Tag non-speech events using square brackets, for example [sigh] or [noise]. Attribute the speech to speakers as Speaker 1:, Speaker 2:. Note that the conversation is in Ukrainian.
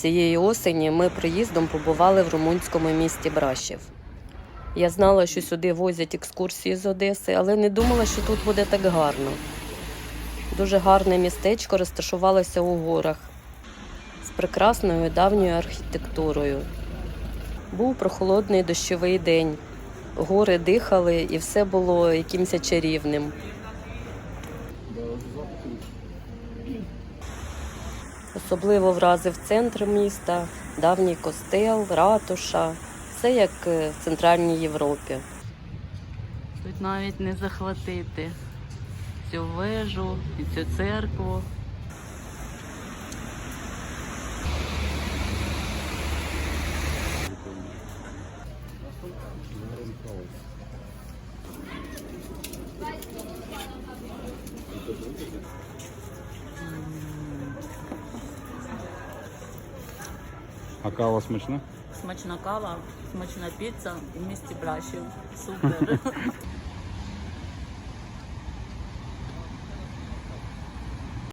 Speaker 1: Цієї осені ми приїздом побували в румунському місті Брашів. Я знала, що сюди возять екскурсії з Одеси, але не думала, що тут буде так гарно. Дуже гарне містечко розташувалося у горах з прекрасною давньою архітектурою. Був прохолодний дощовий день. Гори дихали і все було якимось чарівним. Особливо вразив центр міста, давній костел, ратуша. Все як е, в Центральній Європі.
Speaker 2: Тут навіть не захватити цю вежу і цю церкву.
Speaker 3: А кава смачна?
Speaker 2: Смачна кава, смачна піца і в місті брашів. Супер. [laughs]